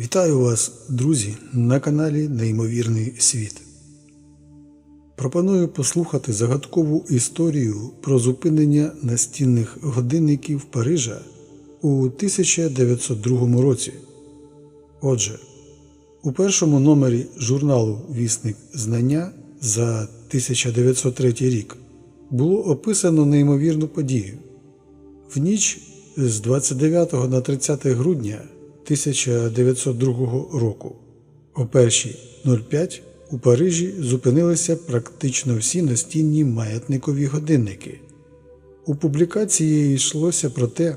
Вітаю вас, друзі, на каналі Неймовірний світ. Пропоную послухати загадкову історію про зупинення настінних годинників Парижа у 1902 році. Отже, у першому номері журналу Вісник знання за 1903 рік було описано неймовірну подію. В ніч з 29 на 30 грудня 1902 року о 1.05 у Парижі зупинилися практично всі настінні маятникові годинники. У публікації йшлося про те,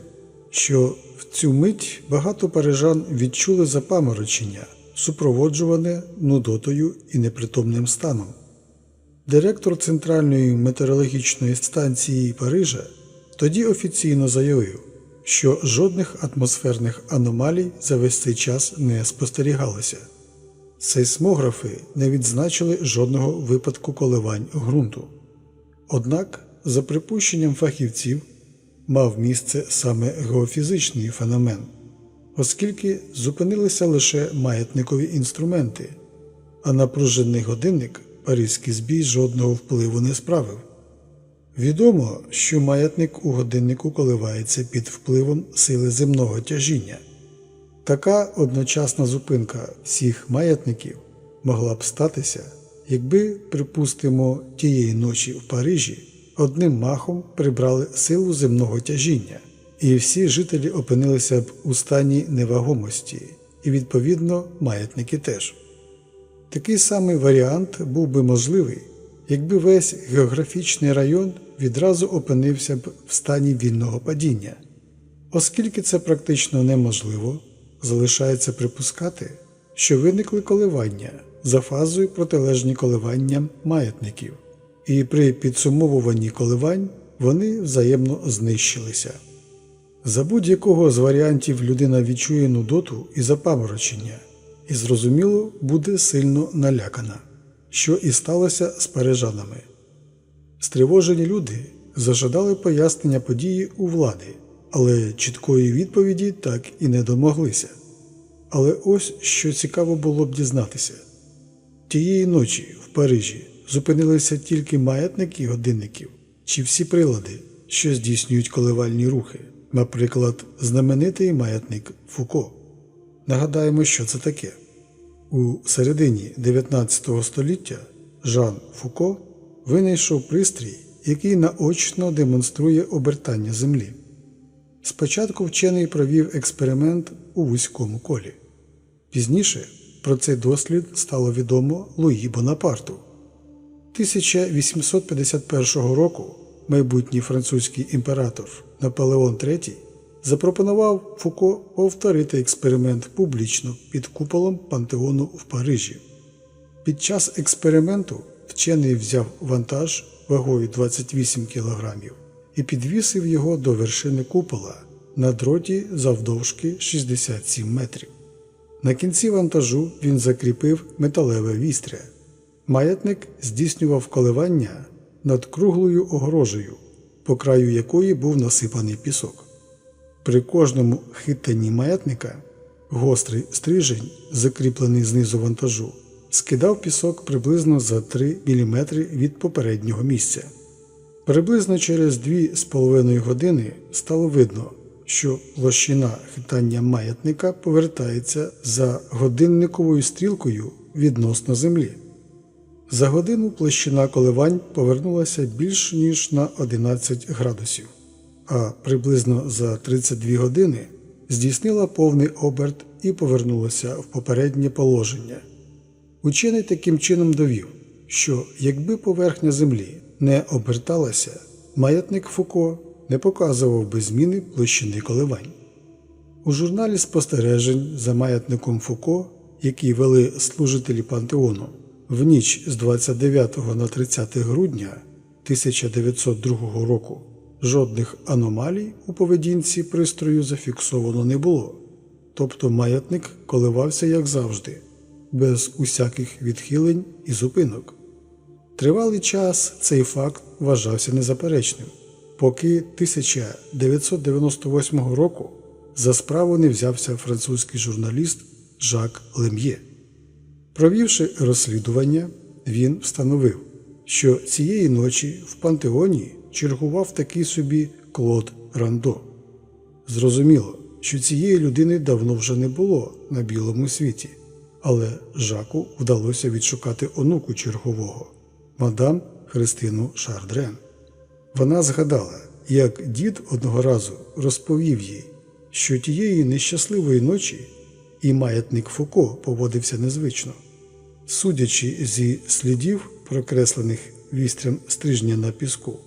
що в цю мить багато парижан відчули запаморочення, супроводжуване нудотою і непритомним станом. Директор Центральної метеорологічної станції Парижа тоді офіційно заявив, що жодних атмосферних аномалій за весь цей час не спостерігалося. Сейсмографи не відзначили жодного випадку коливань ґрунту. Однак, за припущенням фахівців, мав місце саме геофізичний феномен, оскільки зупинилися лише маятникові інструменти, а на пружинний годинник паризький збій жодного впливу не справив. Відомо, що маятник у годиннику коливається під впливом сили земного тяжіння. Така одночасна зупинка всіх маятників могла б статися, якби, припустимо, тієї ночі в Парижі одним махом прибрали силу земного тяжіння, і всі жителі опинилися б у стані невагомості, і, відповідно, маятники теж. Такий самий варіант був би можливий, якби весь географічний район відразу опинився б в стані вільного падіння. Оскільки це практично неможливо, залишається припускати, що виникли коливання за фазою протилежні коливанням маятників, і при підсумовуванні коливань вони взаємно знищилися. За будь-якого з варіантів людина відчує нудоту і запаморочення, і зрозуміло буде сильно налякана, що і сталося з парижанами. Стривожені люди зажадали пояснення події у влади, але чіткої відповіді так і не домоглися. Але ось що цікаво було б дізнатися: тієї ночі в Парижі зупинилися тільки маятники годинників чи всі прилади, що здійснюють коливальні рухи, наприклад, знаменитий маятник Фуко. Нагадаємо, що це таке. У середині 19 століття Жан Фуко винайшов пристрій, який наочно демонструє обертання Землі. Спочатку вчений провів експеримент у вузькому колі. Пізніше про цей дослід стало відомо Луї Бонапарту. 1851 року майбутній французький імператор Наполеон III запропонував Фуко повторити експеримент публічно під куполом пантеону в Парижі. Під час експерименту вчений взяв вантаж вагою 28 кг і підвісив його до вершини купола на дроті завдовжки 67 метрів. На кінці вантажу він закріпив металеве вістря. Маятник здійснював коливання над круглою огорожею, по краю якої був насипаний пісок. При кожному хитанні маятника гострий стрижень, закріплений знизу вантажу, скидав пісок приблизно за 3 мм від попереднього місця. Приблизно через 2,5 години стало видно, що площина хитання маятника повертається за годинниковою стрілкою відносно Землі. За годину площина коливань повернулася більш ніж на 11 градусів, а приблизно за 32 години здійснила повний оберт і повернулася в попереднє положення. Учений таким чином довів, що якби поверхня Землі не оберталася, маятник Фуко не показував би зміни площини коливань. У журналі спостережень за маятником Фуко, який вели служителі Пантеону, в ніч з 29 на 30 грудня 1902 року жодних аномалій у поведінці пристрою зафіксовано не було, тобто маятник коливався як завжди, без усяких відхилень і зупинок. Тривалий час цей факт вважався незаперечним, поки 1998 року за справу не взявся французький журналіст Жак Лем'є. Провівши розслідування, він встановив, що цієї ночі в пантеоні чергував такий собі Клод Рандо. Зрозуміло, що цієї людини давно вже не було на білому світі, але Жаку вдалося відшукати онуку чергового мадам Христину Шардрен. Вона згадала, як дід одного разу розповів їй, що тієї нещасливої ночі і маятник Фуко поводився незвично. Судячи зі слідів, прокреслених вістрям стрижня на піску,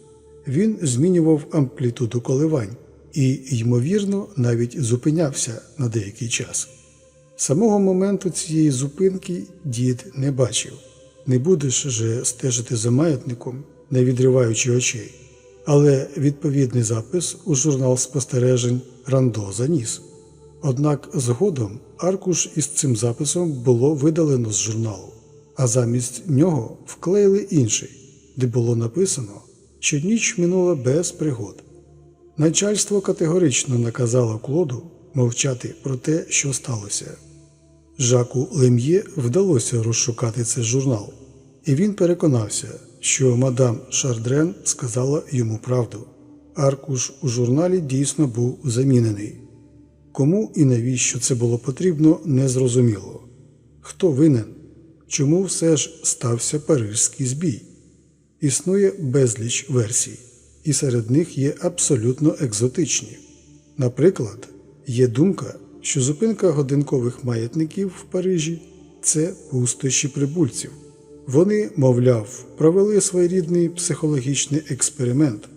він змінював амплітуду коливань і, ймовірно, навіть зупинявся на деякий час. Самого моменту цієї зупинки дід не бачив. Не будеш же стежити за маятником, не відриваючи очей. Але відповідний запис у журнал спостережень Рандо заніс. Однак згодом аркуш із цим записом було видалено з журналу, а замість нього вклеїли інший, де було написано, що ніч минула без пригод. Начальство категорично наказало Клоду мовчати про те, що сталося. Жаку Лем'є вдалося розшукати цей журнал, і він переконався, що мадам Шардрен сказала йому правду. Аркуш у журналі дійсно був замінений. Кому і навіщо це було потрібно, незрозуміло. Хто винен? Чому все ж стався парижський збій? Існує безліч версій, і серед них є абсолютно екзотичні. Наприклад, є думка, що зупинка годинкових маятників в Парижі це пустощі прибульців. Вони, мовляв, провели своєрідний психологічний експеримент,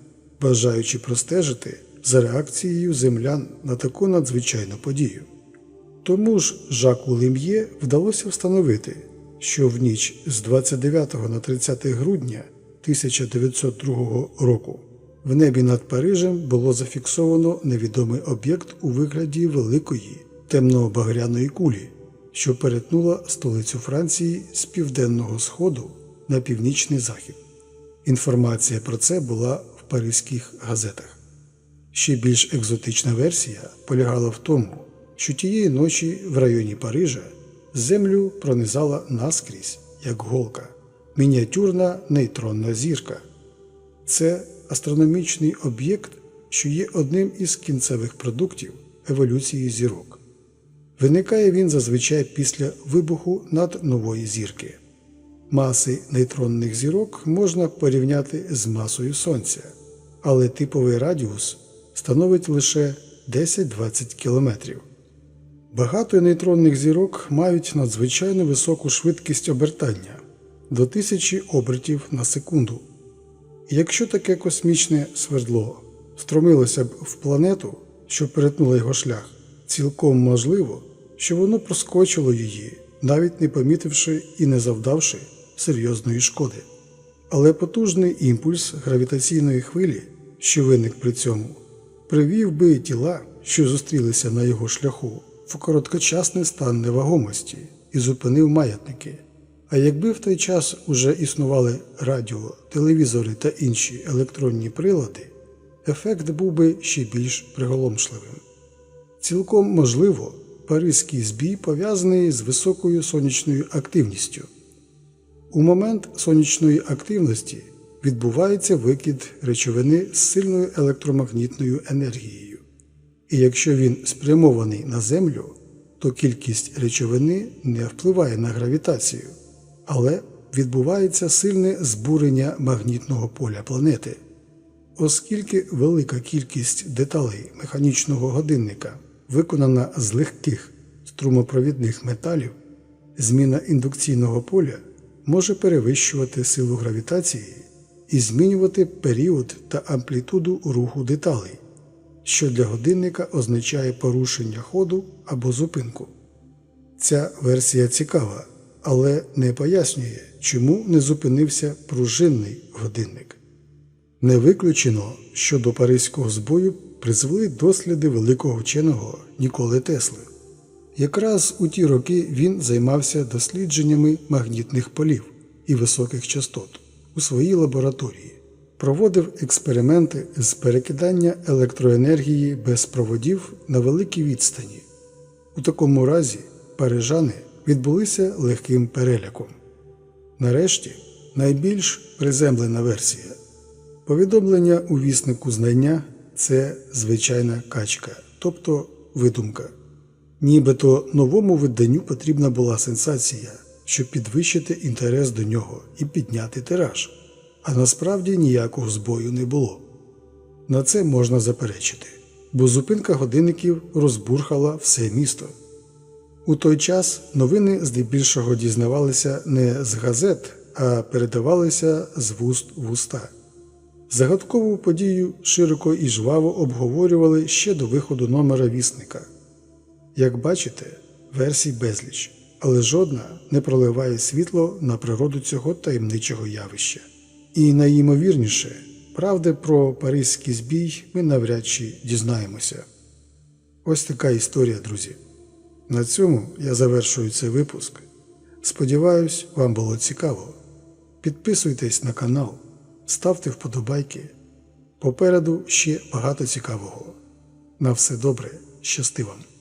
бажаючи простежити за реакцією землян на таку надзвичайну подію. Тому ж Жаку Лем'є вдалося встановити, що в ніч з 29 на 30 грудня 1902 року в небі над Парижем було зафіксовано невідомий об'єкт у вигляді великої темно-багряної кулі, що перетнула столицю Франції з південного сходу на північний захід. Інформація про це була в паризьких газетах. Ще більш екзотична версія полягала в тому, що тієї ночі в районі Парижа землю пронизала наскрізь, як голка, мініатюрна нейтронна зірка. Це астрономічний об'єкт, що є одним із кінцевих продуктів еволюції зірок. Виникає він зазвичай після вибуху над нової зірки. Маси нейтронних зірок можна порівняти з масою Сонця, але типовий радіус становить лише 10-20 кілометрів. Багато нейтронних зірок мають надзвичайно високу швидкість обертання до тисячі обертів на секунду. Якщо таке космічне свердло встромилося б в планету, що перетнула його шлях, цілком можливо, що воно проскочило її, навіть не помітивши і не завдавши серйозної шкоди. Але потужний імпульс гравітаційної хвилі, що виник при цьому, привів би тіла, що зустрілися на його шляху, в короткочасний стан невагомості і зупинив маятники. А якби в той час уже існували радіо, телевізори та інші електронні прилади, ефект був би ще більш приголомшливим. Цілком можливо, паризький збій пов'язаний з високою сонячною активністю. У момент сонячної активності відбувається викид речовини з сильною електромагнітною енергією, і якщо він спрямований на Землю, то кількість речовини не впливає на гравітацію, але відбувається сильне збурення магнітного поля планети. Оскільки велика кількість деталей механічного годинника виконана з легких струмопровідних металів, зміна індукційного поля може перевищувати силу гравітації і змінювати період та амплітуду руху деталей, що для годинника означає порушення ходу або зупинку. Ця версія цікава, але не пояснює, чому не зупинився пружинний годинник. Не виключено, що до паризького збою призвели досліди великого вченого Ніколи Тесли. Якраз у ті роки він займався дослідженнями магнітних полів і високих частот у своїй лабораторії, проводив експерименти з перекидання електроенергії без проводів на великій відстані. У такому разі парижани відбулися легким переляком. Нарешті найбільш приземлена версія. Повідомлення у віснику знання це звичайна качка, тобто видумка. Нібито новому виданню потрібна була сенсація, щоб підвищити інтерес до нього і підняти тираж, а насправді ніякого збою не було. На це можна заперечити, бо зупинка годинників розбурхала все місто. У той час новини здебільшого дізнавалися не з газет, а передавалися з вуст в уста. Загадкову подію широко і жваво обговорювали ще до виходу номера вісника. Як бачите, версій безліч, але жодна не проливає світло на природу цього таємничого явища. І найімовірніше, правди про паризький збій ми навряд чи дізнаємося. Ось така історія, друзі. На цьому я завершую цей випуск. Сподіваюсь, вам було цікаво. Підписуйтесь на канал, ставте вподобайки. Попереду ще багато цікавого. На все добре, щасти вам!